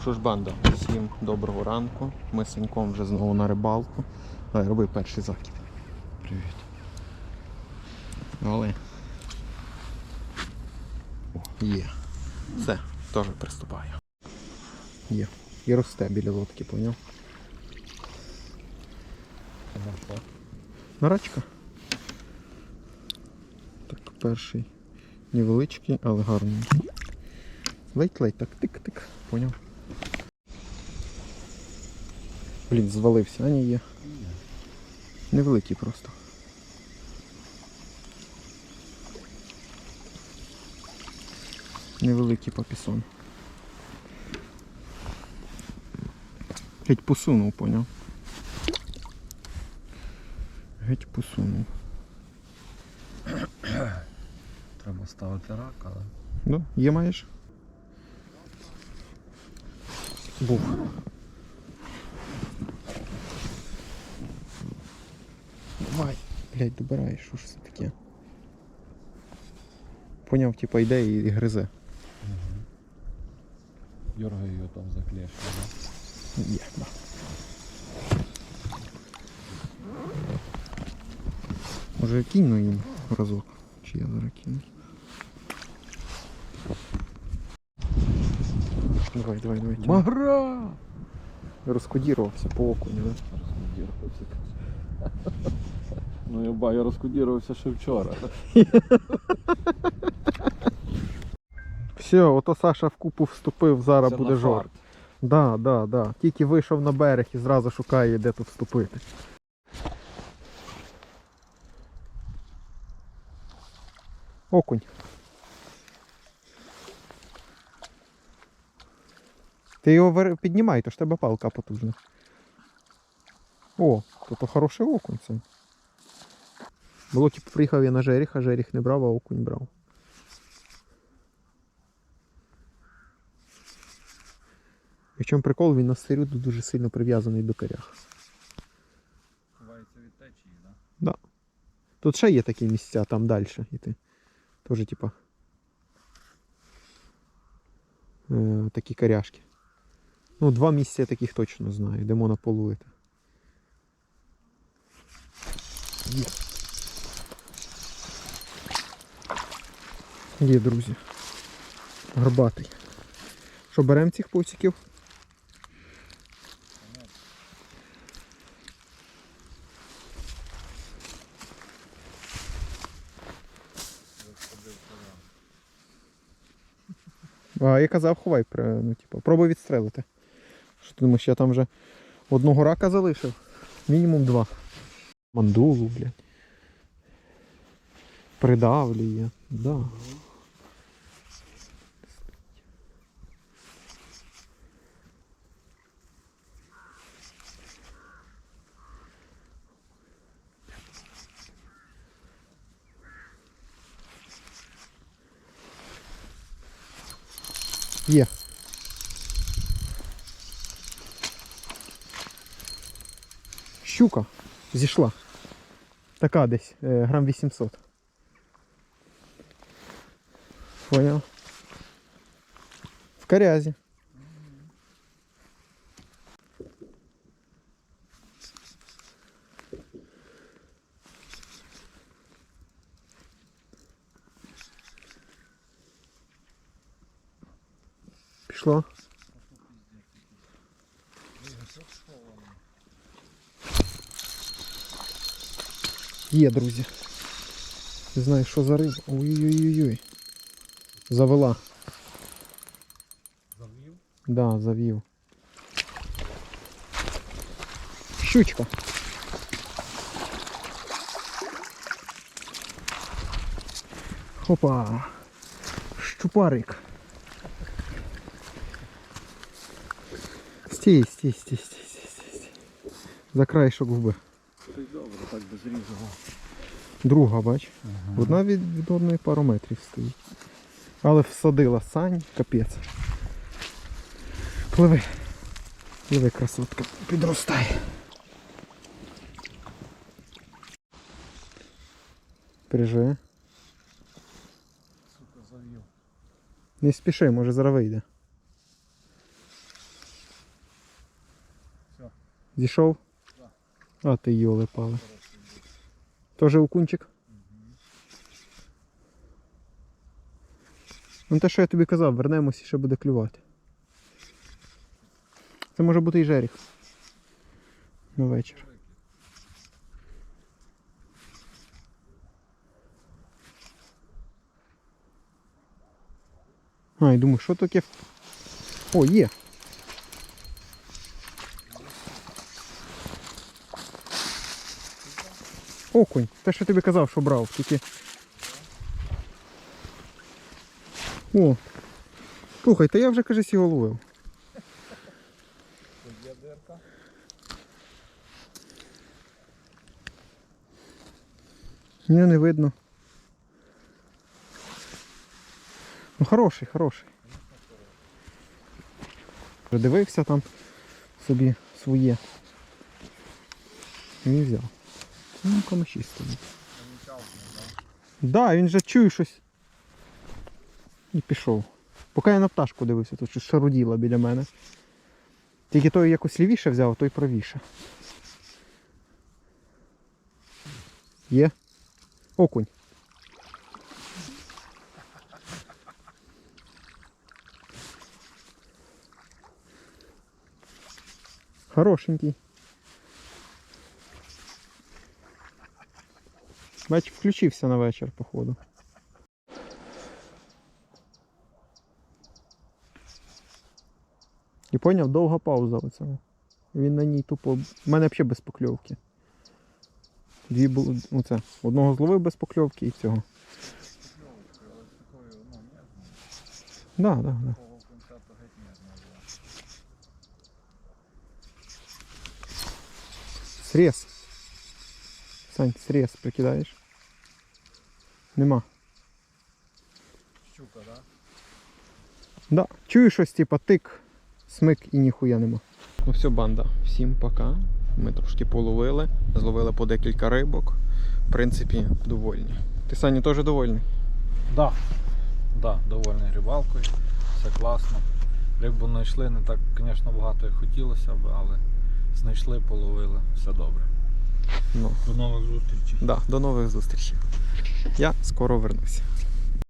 Ну що ж, банда, всім доброго ранку. Ми з Саньком вже знову на рибалку. Давай, роби перший закид. Привіт. Але. О, є. Все, теж приступаю. Є. І росте біля лодки, поняв? Нарачка. Так, перший невеличкий, але гарненький. Ледь-ледь, так тик-тик, поняв. Блін, звалився, а ні є. Невеликий просто. Невеликий папісон. Геть посунув, поняв. Геть посунув. Треба ставити рак, але. Ну, є маєш? Був. Давай. Блять, добираєш, що ж це таке? Поняв, типа йде і гризе. Дергаю його там за клешню? Є, да. Може я кину їм разок. Чи я зараз кину? Давай, давай, давай. Магра! Розкодірувався по окуню, да? Розкодірувався. Ну я ба, я розкодірувався ще вчора. Все, ото Саша в купу вступив, зараз Це буде на жор. фарт. Да, да, да. Тільки вийшов на берег і зразу шукає, де тут вступити. Окунь. Ти його піднімай, то ж тебе палка потужна. О, то то хороший окунь це. Було типу приїхав я на жеріх, а жеріх не брав, а окунь брав. І в чому прикол, він на сирюду дуже сильно прив'язаний до корях. Ховається від течії, да? Тут ще є такі місця, там далі йти. Тоже, типа. Е, такі коряшки. Ну, два місця таких точно знаю, де можна половити. Є. Є, друзі. Горбатий. Що, беремо цих пусиків? А я казав, ховай, ну, типу, пробуй відстрелити. Що ти думаєш, я там вже одного рака залишив? Мінімум два. Мандулу, блядь. Придавлює. Да. Є. Щука зійшла. Така десь, е, грам 800. Понял? В корязі. Пішло. Є, друзі. Не знаю, що за риба. Ой-ой-ой-ой. Завела. Завів? Да, завів. Щучка. Хопа. Щупарик. Стій, стій, стій, стій, стій, стій. За краєшок губи. Ти добре, так без різного. Друга, бач. Одна від, від одної пару метрів стоїть. Але всадила сань, капець. Пливи. Пливи, красотка. Підростай. Прижи. Сука, завів. Не спіши, може зараз вийде. Зійшов? А ти йоли пали. Тоже окунчик? Ну те, що я тобі казав, вернемось і ще буде клювати. Це може бути і жеріх. На вечір. А, і думаю, що таке? О, є. Окунь. Те, що тобі казав, що брав, тільки. О. Слухай, та я вже кажись його ловив. Ні, не видно. Ну хороший, хороший. Придивився там собі своє. І взяв. Ну, камиші стоїть. Да, він же чує щось. І пішов. Поки я на пташку дивився, тут щось шаруділо біля мене. Тільки той якось лівіше взяв, а той правіше. Є? Окунь. Хорошенький. Бач, включився на вечір, походу. І поняв, довга пауза оця. Він на ній тупо. У мене взагалі без покльовки. Дві було. Оце. Одного зловив без покльовки і цього. Да, да, да. Срез. Сань, срез прикидаєш? Нема. Щука, да? Да. Чую щось, типа тик, смик і ніхуя нема. Ну все, банда. Всім пока. Ми трошки половили, зловили по декілька рибок. В принципі, довольні. Ти Саня теж довольний? Да. Да, довольний рибалкою. Все класно. Рибу знайшли, не так, звісно, багато як хотілося б, але знайшли, половили. Все добре. Ну, До нових зустрічей. да, до нових зустрічей. Я скоро вернуся.